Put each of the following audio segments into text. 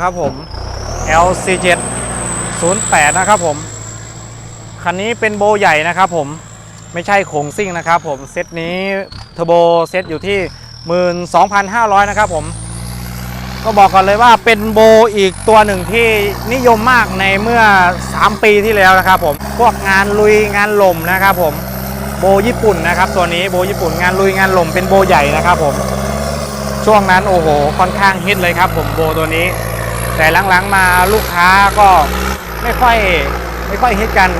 ครับผม LC7 08 นะครับผม คันนี้เป็นโบใหญ่นะครับผม ไม่ใช่โขงซิ่งนะครับผม เซตนี้เทอร์โบเซตอยู่ที่ 12,500 นะครับผม ก็บอกก่อนเลยว่าเป็นโบอีกตัวหนึ่งที่นิยมมากในเมื่อ 3 ปีที่แล้วนะครับผม พวกงานลุยงานหล่มนะครับผม โบญี่ปุ่นนะครับตัวนี้โบญี่ปุ่นงานลุยงานหล่มเป็นโบใหญ่นะครับผมช่วงนั้นโอ้โหค่อนข้างฮิตเลยครับผมโบตัวนี้ แต่หลังๆมาลูกค้าก็ไม่ค่อยไม่ค่อยฮิตกัน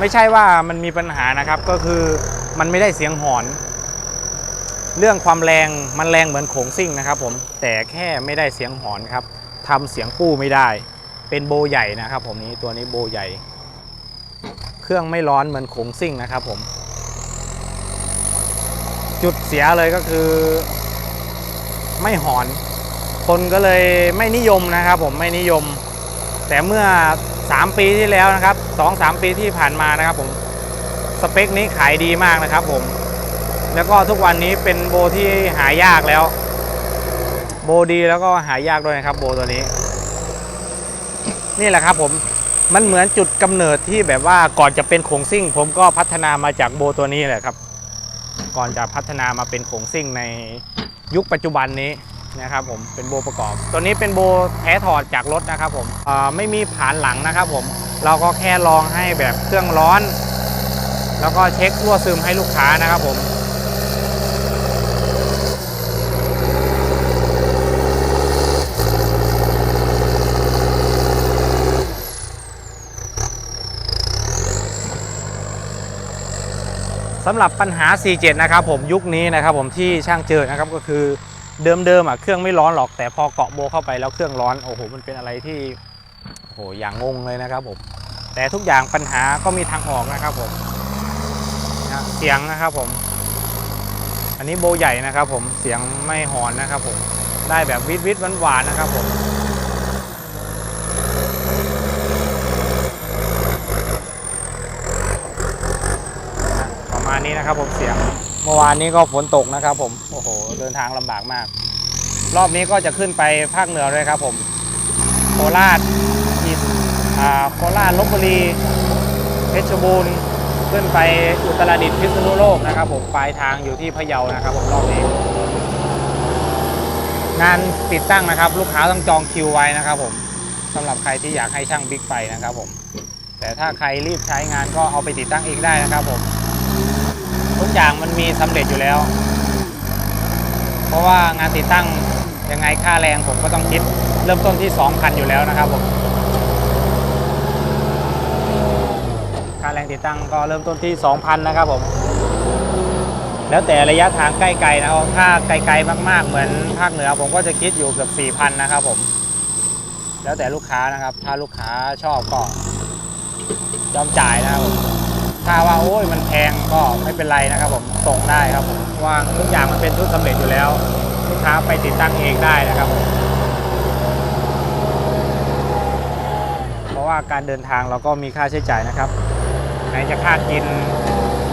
ไม่ใช่ว่ามันมีปัญหานะครับ ก็คือมันไม่ได้เสียงหอน เรื่องความแรงมันแรงเหมือนโขงซิ่งนะครับ ผมแต่แค่ไม่ได้เสียงหอนครับทำเสียงปู้ไม่ได้ เป็นโบใหญ่นะครับ ผมนี้ตัวนี้โบใหญ่ เครื่องไม่ร้อนเหมือนโขงซิ่งนะครับ ผม จุดเสียเลยก็คือ ไม่หอน คนก็เลยไม่นิยมนะครับผมไม่นิยม แต่เมื่อ 3 ปีที่แล้วนะครับ2-3 ปีที่ผ่านมานะครับผมสเปคนี้ขายดีมากนะครับผม แล้วก็ทุกวันนี้เป็นโบที่หายากแล้ว โบดีแล้วก็หายากด้วยนะครับ โบตัวนี้ นี่แหละครับผมมันเหมือนจุดกำเนิดที่แบบว่าก่อนจะเป็นโขงซิ่ง ผมก็พัฒนามาจากโบตัวนี้แหละครับ ก่อนจะพัฒนามาเป็นโขงซิ่งในยุคปัจจุบันนี้ นะครับผมเป็นโบประกอบ ตัวนี้เป็นโบแท้ถอดจากรถนะครับผมไม่มีผานหลังนะครับผมเราก็แค่ลองให้แบบเครื่องร้อน แล้วก็เช็ครั่วซึมให้ลูกค้านะครับผมสำหรับปัญหา 47 นะครับผมยุคนี้นะครับผมที่ช่างเจอนะครับก็คือ เดิมๆอะเครื่องไม่ร้อนหรอกแต่พอเกาะโบเข้าไปแล้วเครื่องร้อนโอ้โหมันเป็นอะไรที่โอ้โหอย่างงงเลยนะครับผมแต่ทุกอย่างปัญหาก็มีทางออกนะครับผมนะเสียงนะครับผม อันนี้โบใหญ่นะครับผมเสียงไม่หอนนะครับผมได้แบบวิดวิดหวานๆนะครับผมประมาณนี้นะครับผมเสียง เมื่อวานนี้ก็ฝนตกนะครับผม โอ้โห เดินทางลำบากมาก รอบนี้ก็จะขึ้นไปภาคเหนือเลยครับผม โคราชอีสอ่าโคราชลบบุรี เพชรบูรณ์ ขึ้นไปอุตรดิตถ์พิษณุโลกนะครับผม ปลายทางอยู่ที่พะเยานะครับผมรอบนี้ งานติดตั้งนะครับ ลูกค้าต้องจองคิวไว้นะครับผมสำหรับใครที่อยากให้ช่างบิ๊กไปนะครับผม แต่ถ้าใครรีบใช้งานก็เอาไปติดตั้งเองได้นะครับผม ทุกอย่างมันมีสำเร็จอยู่แล้ว เพราะว่างานติดตั้งยังไงค่าแรงผมก็ต้องคิดเริ่มต้นที่ 2,000 อยู่แล้วนะครับผมค่าแรงติดตั้งก็เริ่มต้นที่ 2,000 นะครับผม แล้วแต่ระยะทางใกล้ๆนะครับถ้าไกลๆมากๆ เหมือนภาคเหนือผมก็จะคิดอยู่เกือบ4,000 นะครับผม แล้วแต่ลูกค้านะครับ ถ้าลูกค้าชอบก็ยอมจ่ายนะครับผม ถ้าว่าโอ้ยมันแพงก็ไม่เป็นไรนะครับผมส่งได้ครับผมเพราะว่าทุกอย่างมันเป็นชุดสำเร็จอยู่แล้วลูกค้าไปติดตั้งเองได้นะครับ เพราะว่าการเดินทางเราก็มีค่าใช้จ่ายนะครับ ไหนจะค่ากิน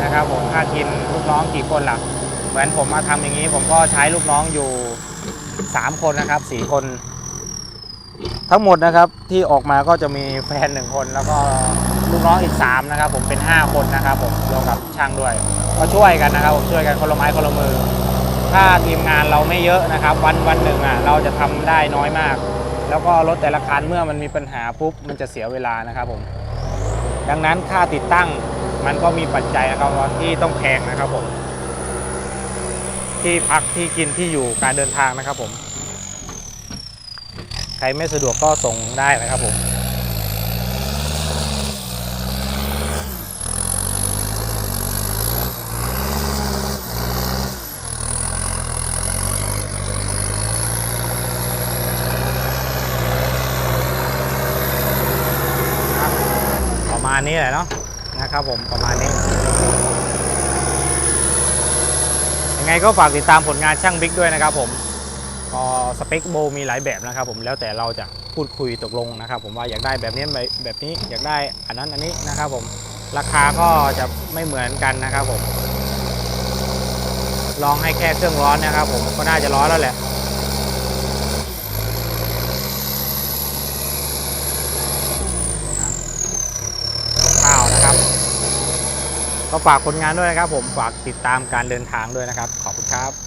นะครับผมค่ากินลูกน้องกี่คนล่ะ เหมือนผมมาทำอย่างนี้ ผมก็ใช้ลูกน้องอยู่ 3 คนนะครับ 4 คน ทั้งหมดนะครับที่ออกมาก็จะมีแฟนหนึ่งคนแล้วก็ ลูกน้องอีก 3 นะครับ ผมเป็น 5 คนนะครับผมรวมกับช่างด้วย ก็ช่วยกันนะครับผมช่วยกันคนละไม้คนละมือ ถ้าทีมงานเราไม่เยอะนะครับ วันวันหนึ่งอะเราจะทำได้น้อยมาก แล้วก็รถแต่ละคันเมื่อมันมีปัญหาปุ๊บมันจะเสียเวลานะครับผม ดังนั้นค่าติดตั้งมันก็มีปัจจัยนะครับที่ต้องแพงนะครับผม ที่พักที่กินที่อยู่การเดินทางนะครับผม ใครไม่สะดวกก็ส่งได้นะครับผม ประ มาณนี้แหละเนาะนะครับผมประมาณนี้ ยังไงก็ฝากติดตามผลงานช่างบิ๊กด้วยนะครับผมก็สเปคโบมีหลายแบบนะครับผมแล้วแต่เราจะพูดคุยตกลงนะครับ ผมว่าอยากได้แบบนี้แบบแบบนี้อยากได้อันนั้นอันนี้นะครับผมราคาก็จะไม่เหมือนกันนะครับผมลองให้แค่เครื่องร้อนนะครับผมก็น่าจะร้อนแล้วแหละ ก็ฝากผลงานด้วยนะครับผมฝากติดตามการเดินทางด้วยนะครับ ขอบคุณครับ